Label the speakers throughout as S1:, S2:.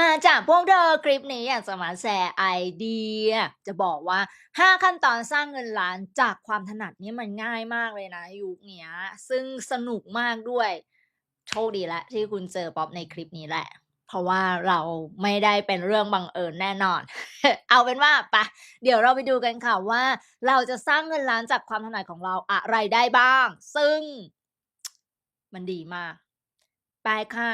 S1: มาจากพวกเธอคลิปนี้อยากจะมาแชร์ไอเดีย จะบอกว่า 5 ขั้นตอนสร้างเงินล้านจากความถนัดนี่มันง่ายมากเลยนะ ยุคเนี้ยซึ่งสนุกมากด้วย โชคดีแล้วที่คุณเจอป๊อปในคลิปนี้แหละ เพราะว่าเราไม่ได้เป็นเรื่องบังเอิญแน่นอน เอาเป็นว่าไปะเดี๋ยวเราไปดูกันค่ะว่า เราจะสร้างเงินล้านจากความถนัดของเราอะไรได้บ้าง ซึ่งมันดีมาก ไปค่ะ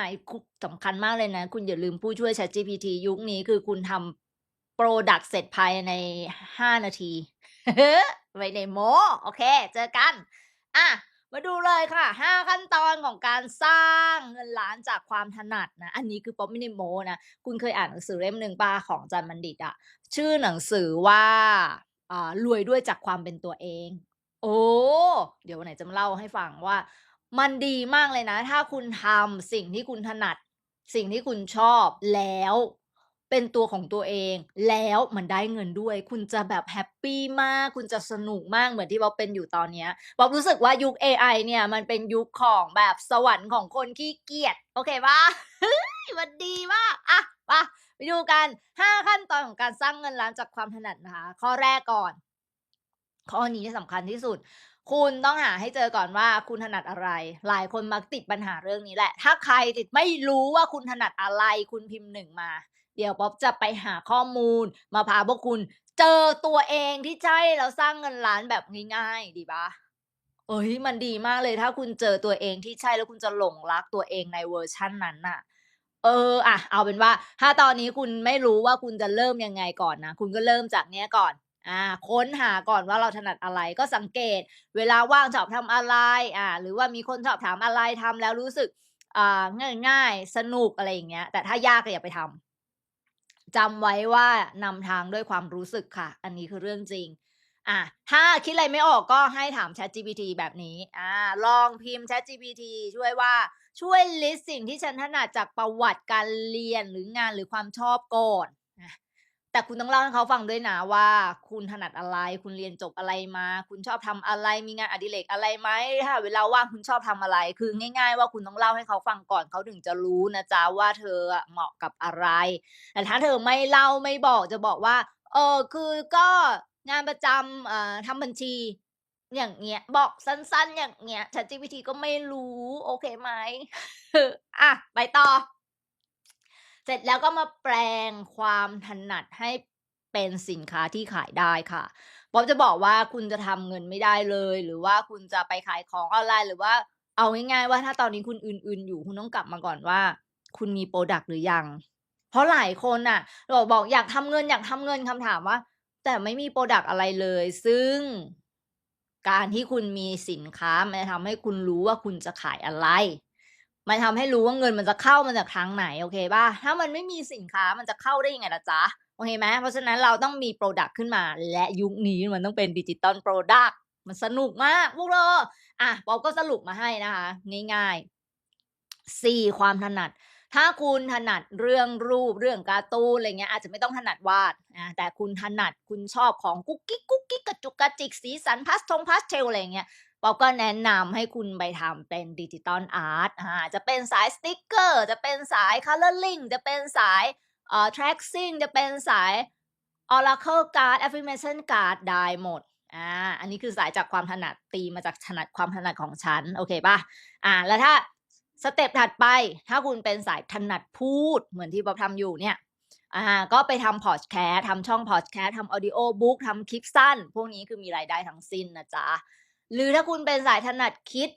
S1: สำคัญมากเลยนะ คุณอย่าลืมผู้ช่วย ChatGPT ยุคนี้คือคุณทำ Product เสร็จภายใน 5 นาทีไม่ได้โม โอเค เจอกัน อะ มาดูเลยค่ะ 5 ขั้นตอนของการสร้างเงินล้านจากความถนัดนะ อันนี้คือป๊อปไม่ได้โมนะ คุณเคยอ่านหนังสือเล่มหนึ่งป่ะของจารย์บัณฑิตอะชื่อหนังสือว่าอ่ารวยด้วยจากความเป็นตัวเอง โอ้ เดี๋ยววันไหนจะมาเล่าให้ฟังว่า มันดีมากเลยนะ ถ้าคุณทำสิ่งที่คุณถนัด สิ่งที่คุณชอบแล้วเป็นตัวของตัวเอง แล้วมันได้เงินด้วย คุณจะแบบแฮปปี้มาก คุณจะสนุกมากเหมือนที่ป๊อปเป็นอยู่ตอนเนี้ยป๊อปรู้สึกว่ายุค AI เนี่ยมันเป็นยุคของแบบสวรรค์ของคนขี้เกียจโอเคปะมันดีมากอะมาไปดูกัน 5 ขั้นตอนของการสร้างเงินล้านจากความถนัดนะคะ ข้อแรกก่อน ข้อนี้สำคัญที่สุด คุณต้องหาให้เจอก่อนว่าคุณถนัดอะไร หลายคนมักติดปัญหาเรื่องนี้แหละ ถ้าใครติดไม่รู้ว่าคุณถนัดอะไร คุณพิมพ์หนึ่งมา เดี๋ยวป๊อปจะไปหาข้อมูล มาพาพวกคุณ เจอตัวเองที่ใช่แล้วสร้างเงินล้านแบบง่ายๆ ดีปะเอ้ยมันดีมากเลยถ้าคุณเจอตัวเองที่ใช่แล้วคุณจะหลงรักตัวเองในเวอร์ชั่นนั้นน่ะ เอออะเอาเป็นว่า ถ้าตอนนี้คุณไม่รู้ว่าคุณจะเริ่มยังไงก่อนนะ คุณก็เริ่มจากเนี้ยก่อน อ่าค้นหาก่อนว่าเราถนัดอะไรก็สังเกต เวลาว่างชอบทำอะไรอ่าหรือว่ามีคนชอบถามอะไรทำแล้วรู้สึกอ่าง่ายๆ สนุกอะไรอย่างเงี้ย แต่ถ้ายากก็อย่าไปทำจำไว้ว่านำทางด้วยความรู้สึกค่ะ อันนี้คือเรื่องจริงอะถ้าคิดอะไรไม่ออกก็ให้ถาม ChatGPT แบบนี้อ่าลองพิมพ์ ChatGPT ช่วยว่าช่วยลิสต์สิ่งที่ฉันถนัดจากประวัติการเรียนหรืองานหรือความชอบก่อน แต่คุณต้องเล่าให้เขาฟังด้วยนะว่า คุณถนัดอะไร คุณเรียนจบอะไรมา คุณชอบทำอะไร มีงานอดิเรกอะไรไหมถ้าเวลาว่างคุณชอบทำอะไร คือง่าย ๆ ว่าคุณต้องเล่าให้เขาฟังก่อนเขาถึงจะรู้นะจ๊ะว่าเธอเหมาะกับอะไร แต่ถ้าเธอไม่เล่าไม่บอกจะบอกว่า เออคือก็งานประจำเอ่อทำบัญชี อย่างเงี้ย บอกสั้นๆ อย่างเงี้ย ChatGPT ก็ไม่รู้ โอเคไหมอะ ไปต่อ เสร็จแล้วก็มาแปลงความถนัดให้เป็นสินค้าที่ขายได้ค่ะป๊อปจะบอกว่าคุณจะทำเงินไม่ได้เลย หรือว่าคุณจะไปขายของออนไลน์ หรือว่าเอาง่ายๆว่าถ้าตอนนี้คุณอื่น ๆ อยู่คุณต้องกลับมาก่อนว่า คุณมีพรดักต์หรือยัง เพราะหลายคนน่ะบอกบอกอยากทำเงินอยากทำเงินคำถามว่า แต่ไม่มีพรดักต์อะไรเลย ซึ่งการที่คุณมีสินค้ามันจะทำให้คุณรู้ว่าคุณจะขายอะไร มันทำให้รู้ว่าเงินมันจะเข้ามาจากทางไหนโอเคเปล่าถ้ามันไม่มีสินค้ามันจะเข้าได้ยังไงล่ะจ๊ะโอเคไหมเพราะฉะนั้นเราต้องมีพรดักต์ขึ้นมา และยุคนี้มันต้องเป็นดิจิตอลพรดักต์มันสนุกมากพวกเธออะป๊อปก็สรุปมาให้นะคะง่ายๆ4ความถนัด ถ้าคุณถนัดเรื่องรูปเรื่องการ์ตูนอะไรเงี้ยอาจจะไม่ต้องถนัดวาดอาแต่คุณถนัดคุณชอบของกุ๊กกิ๊กๆกระจุกกระจิกสีสันพาสทง pastel อะไรเงี้ย ป๊อปก็แนะนำให้คุณไปทำเป็นดิจิทัลอาร์ตจะเป็นสายสติกเกอร์ จะเป็นสาย coloring จะเป็นสายเอ่อ tracing จะเป็นสาย oracle card affirmation card ได้หมดอาอันนี้คือสายจากความถนัดตีมาจากถนัดความถนัดของฉัน โอเคเปล่าอ่าแล้วถ้าสเต็ปถัดไป ถ้าคุณเป็นสายถนัดพูดเหมือนที่ป๊อปทำอยู่เนี่ยอ่าก็ไปทำพอดแคสต์ทำช่องพอดแคสต์ทำ Audio Book ทำคลิปสั้น พวกนี้คือมีรายได้ทั้งสิ้นนะจ๊ะ หรือถ้าคุณเป็นสายถนัดคิด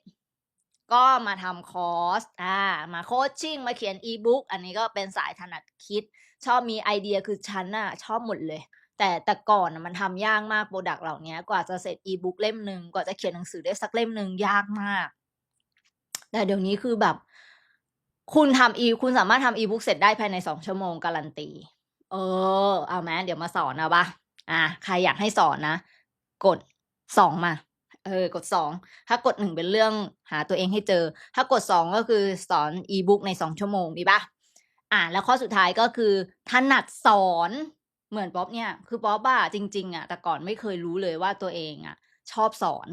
S1: ก็มาทำคอร์สอ่ามาโคชชิ่งมาเขียน E-book อันนี้ก็เป็นสายถนัดคิด ชอบมีไอเดียคือฉันน่ะชอบหมดเลย แต่แต่ก่อนมันทำยากมากพรดักต์เหล่านี้กว่าจะเสร็จ E-book เล่มหนึ่งกว่าจะเขียนหนังสือได้สักเล่มหนึ่งยากมาก แต่เดี๋ยวนี้คือแบบ คุณทำ E คุณสามารถทำ E-book เสร็จได้ภายใน2ชั่วโมงการันตี เออ เอาไหมเดี๋ยวมาสอนเอาเปล่าใครอยากให้สอนนะ กด2มา เออกด2ถ้ากด1เป็นเรื่องหาตัวเองให้เจอ ถ้ากด2ก็คือสอน E-book ใน2ชั่วโมงดีเปล่าอาแล้วข้อสุดท้ายก็คือถนัดสอนเหมือนป๊อปเนี่ย คือป๊อปอะจริง ๆอะแต่ก่อนไม่เคยรู้เลยว่าตัวเองอะชอบสอน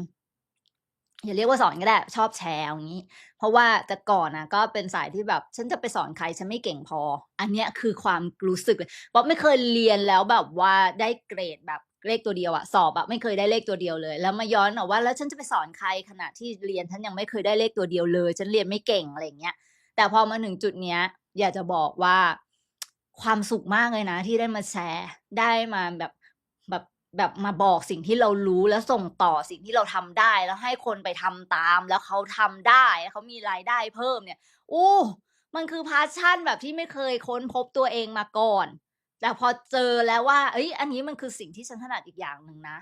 S1: อย่าเรียกว่าสอนก็ได้ ชอบแชร์เอางนี้ เพราะว่าแต่ก่อนนะก็เป็นสายที่แบบ ฉันจะไปสอนใครฉันไม่เก่งพอ อันเนี้ยคือความรู้สึกเลยป๊อปไม่เคยเรียนแล้วแบบว่าได้เกรดแบบ เลขตัวเดียวอะสอบอะไม่เคยได้เลขตัวเดียวเลย แล้วมาย้อนแบบว่าแล้วฉันจะไปสอนใครขณะที่เรียนฉันยังไม่เคยได้เลขตัวเดียวเลย ฉันเรียนไม่เก่งอะไรเงี้ยแต่พอมาถึงจุดเนี้ย อยากจะบอกว่าความสุขมากเลยนะ ที่ได้มาแชร์ได้มาแบบแบบแบบมาบอกสิ่งที่เรารู้แล้วส่งต่อสิ่งที่เราทำได้ แล้วให้คนไปทำตาม แล้วเขาทำได้เขามีรายได้เพิ่มเนี่ยโอ้มันคือ passion แบบที่ไม่เคยค้นพบตัวเองมาก่อน แต่พอเจอแล้วว่าเฮ้ย อันนี้มันคือสิ่งที่ฉันถนัดอีกอย่างหนึ่งนะ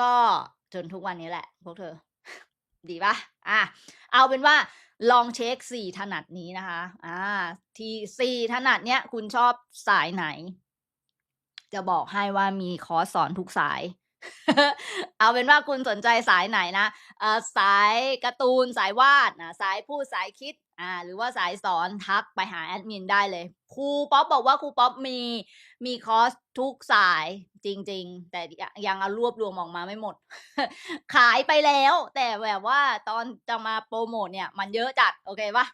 S1: ก็จนทุกวันนี้แหละ พวกเธอ ดีเปล่า?เอาเป็นว่าลองเช็ก4ถนัดนี้นะคะ อ่า ที่4ถนัดเนี้ยคุณชอบสายไหน?จะบอกให้ว่ามีคอร์สสอนทุกสาย เอาเป็นว่าคุณสนใจสายไหนนะเอ่อสายการ์ตูนสายวาดอ่าสายพูดสายคิด อาหรือว่าสายสอนทักไปหาแอดมินได้เลยครูป๊อปบอกว่าครูป๊อปมีมีคอร์สทุกสายจริง ๆ แต่ยังเอารวบรวมออกมาไม่หมด ขายไปแล้ว แต่แบบว่าตอนจะมาโพรโมตเนี่ย มันเยอะจัดโอเคเปล่า?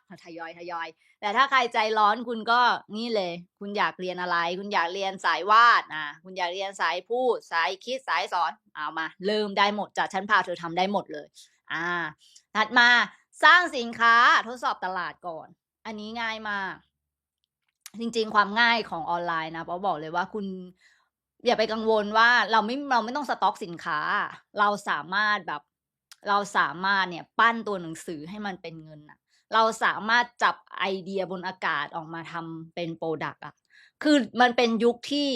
S1: ทยอย แต่ถ้าใครใจร้อนคุณก็นี่เลย คุณอยากเรียนอะไร คุณอยากเรียนสายวาดอาคุณอยากเรียนสายพูดสายคิดสายสอนเอามาเริ่มได้หมดจ้ะฉันพาเธอทำได้หมดเลย อ่าถัดมา สร้างสินค้าทดสอบตลาดก่อน อันนี้ง่ายมาก จริง ๆ ความง่ายของออนไลน์นะป๊อปบอกเลยว่าคุณอย่าไปกังวลว่าเราไม่เราไม่ต้องสต๊อกสินค้า เราสามารถแบบเราสามารถเนี่ยปั้นตัวหนังสือให้มันเป็นเงินน่ะเราสามารถจับไอเดียบนอากาศออกมาทำเป็นพรดักต์อะคือมันเป็นยุคที่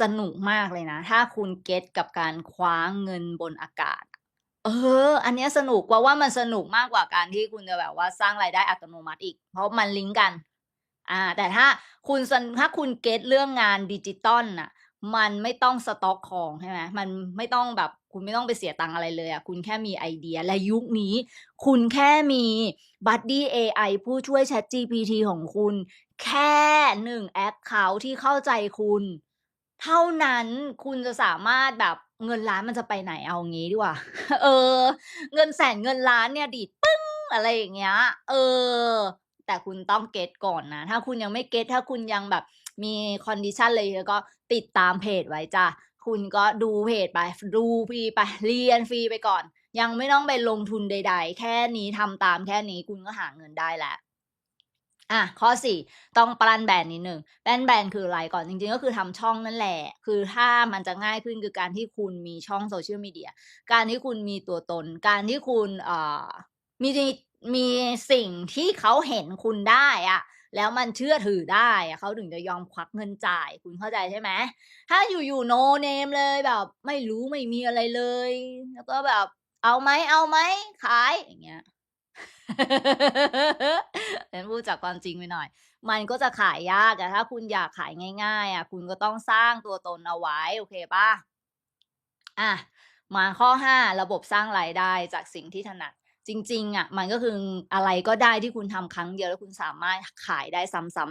S1: สนุกมากเลยนะ ถ้าคุณเก็ตกับการคว้าเงินบนอากาศ เออ อันนี้สนุกเพราว่ามันสนุกมากกว่าการที่คุณจะแบบว่าสร้างรายได้อัตโนมัติอีก เพราะมันลิงก์กัน อ่า แต่ถ้าคุณสนถ้าคุณเก็ตเรื่องงานดิจิทัลน่ะ มันไม่ต้องสต๊อกของใช่ไหมมันไม่ต้องแบบคุณไม่ต้องไปเสียตังอะไรเลยอะคุณแค่มีไอเดียและยุคนี้ คุณแค่มี Buddy AI ผู้ช่วย ChatGPT ของคุณ แค่1แอ็กเคานต์ที่เข้าใจคุณ เท่านั้นคุณจะสามารถแบบเงินล้านมันจะไปไหนเอางี้ดีกว่า เออ เงินแสนเงินล้านเนี่ยดีดปึ้งอะไรอย่างเงี้ย เออ แต่คุณต้องเก็ตก่อนนะ ถ้าคุณยังไม่เก็ตถ้าคุณยังแบบมี condition อะไรแล้วก็ติดตามเพจไว้จ้ะ คุณก็ดูเพจไป ดูฟรีไปเรียนฟรีไปก่อน ยังไม่ต้องไปลงทุนใด ๆ แค่นี้ทำตามแค่นี้คุณก็หาเงินได้แล้ว อาข้อ4ต้องปั้นแบรนด์นิดหนึ่งปั้นแบรนด์คืออะไรก่อนจริงๆ ก็คือทำช่องนั่นแหละ คือถ้ามันจะง่ายขึ้นคือการที่คุณมีช่อง Social Media การที่คุณมีตัวตน การที่คุณเอ่ามีมีสิ่งที่เขาเห็นคุณได้อะแล้วมันเชื่อถือได้อะเขาถึงจะยอมควักเงินจ่ายคุณเข้าใจใช่ไหม?ถ้าอยู่ๆโนเนมเลยแบบไม่รู้ไม่มีอะไรเลย แล้วก็แบบ"เอาไหมเอาไหมขาย"อย่างเงี้ย ฉันพูดจากความจริงไปหน่อย มันก็จะขายยากแต่ถ้าคุณอยากขายง่าย ๆอะคุณก็ต้องสร้างตัวตนเอาไว้ โอเคปล่า?อามาข้อ 5 ระบบสร้างรายได้จากสิ่งที่ถนัด จริงๆอะมันก็คืออะไรก็ได้ที่คุณทำครั้งเดียวแล้วคุณสามารถขายได้ซ้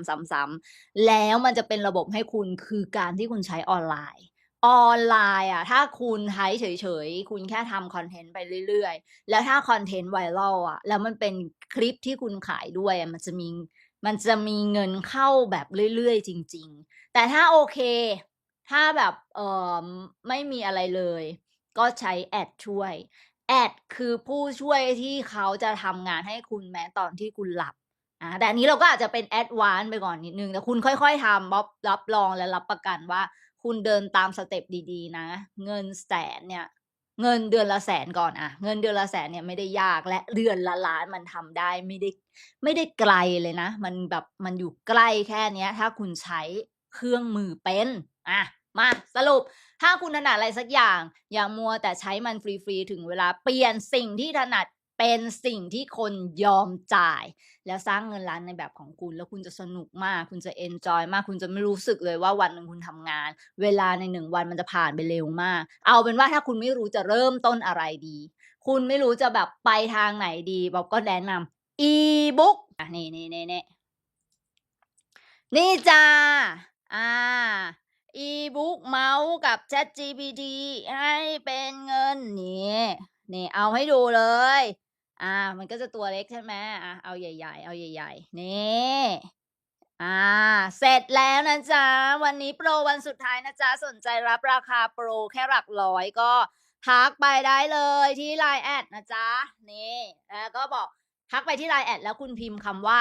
S1: ำๆๆๆแล้วมันจะเป็นระบบให้คุณคือการที่คุณใช้ออนไลน์ ออนไลน์อะ ถ้าคุณใช้เฉยๆ คุณแค่ทำคอนเทนต์ไปเรื่อยๆ แล้วถ้าคอนเทนต์ viral อะแล้วมันเป็นคลิปที่คุณขายด้วยอะมันจะมีมันจะมีเงินเข้าแบบเรื่อยๆ จริง ๆ แต่ถ้าโอเค ถ้าแบบเออไม่มีอะไรเลย ก็ใช้แอดช่วย แอดคือผู้ช่วยที่เขาจะทำงานให้คุณแม้ตอนที่คุณหลับอ่าแต่อันนี้เราก็อาจจะเป็นแอดวานไปก่อนนิดนึง แต่คุณค่อยๆทำป๊อปรับรองและรับประกันว่า คุณเดินตามสเต็ปดีๆ นะ เงินแสนเนี่ย เงินเดือนละแสนก่อนอะเงินเดือนละแสนเนี่ยไม่ได้ยากและเดือนละล้านมันทำได้ไม่ได้ไม่ได้ไกลเลยนะ มันแบบมันอยู่ใกล้แค่เนี้ย ถ้าคุณใช้เครื่องมือเป็นอามาสรุปถ้าคุณถนัดอะไรสักอย่าง อย่ามัวแต่ใช้มันฟรีๆ ถึงเวลาเปลี่ยนสิ่งที่ถนัด เป็นสิ่งที่คนยอมจ่าย แล้วสร้างเงินล้านในแบบของคุณ แล้วคุณจะสนุกมาก คุณจะเอนจอยมาก คุณจะไม่รู้สึกเลยว่าวันหนึ่งคุณทำงาน เวลาใน1วันมันจะผ่านไปเร็วมาก เอาเป็นว่าถ้าคุณไม่รู้จะเริ่มต้นอะไรดี คุณไม่รู้จะแบบไปทางไหนดีป๊อปก็แนะนำ E-book อะนี่ๆๆๆนี่นี่จ้ะอา E-book เมาส์กับ ChatGPT ให้เป็นเงินนี่นี่เอาให้ดูเลย อ่า มันก็จะตัวเล็กใช่ไหมอะเอาใหญ่ ๆ เอาใหญ่ ๆ นี่อ่า เสร็จแล้วนะจ๊ะ วันนี้โปรวันสุดท้ายนะจ๊ะ สนใจรับราคาโปรแค่หลักร้อยก็ทักไปได้เลยที่ LINE แอดนะจ๊ะ นี่แล้วก็บอกทักไปที่ LINE แอดแล้วคุณพิมพ์คำว่า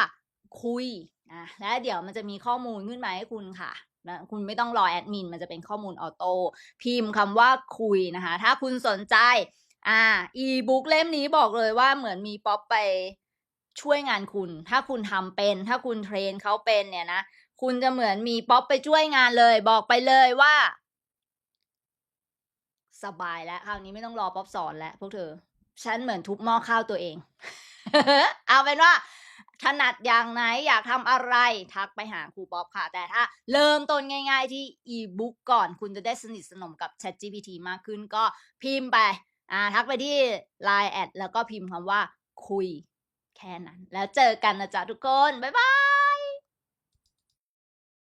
S1: คุยอะแล้วเดี๋ยวมันจะมีข้อมูลขึ้นมาให้คุณค่ะแล้วคุณไม่ต้องรอแอดมิน มันจะเป็นข้อมูลออโต้พิมพ์คำว่าคุยนะคะ ถ้าคุณสนใจ อ่า อีบุ๊กเล่มนี้บอกเลยว่าเหมือนมีป๊อปไปช่วยงานคุณ ถ้าคุณทำเป็น ถ้าคุณเทรนเขาเป็นเนี่ยนะ คุณจะเหมือนมีป๊อปไปช่วยงานเลย บอกไปเลยว่า สบายแล้วคราวนี้ไม่ต้องรอป๊อปสอนแล้วพวกเธอ ฉันเหมือนทุบหม้อข้าวตัวเอง เอาเป็นว่าถนัดอย่างไหนอยากทำอะไร ทักไปหาครูป๊อปค่ะ แต่ถ้าเริ่มต้นง่ายๆที่อีบุ๊กก่อน คุณจะได้สนิทสนมกับ ChatGPT มากขึ้นก็พิมพ์ไป อ่าทักไปที่ Line แอดแล้วก็พิมพ์คำว่าคุยแค่นั้น แล้วเจอกันนะจ๊ะทุกคน บ๊ายบาย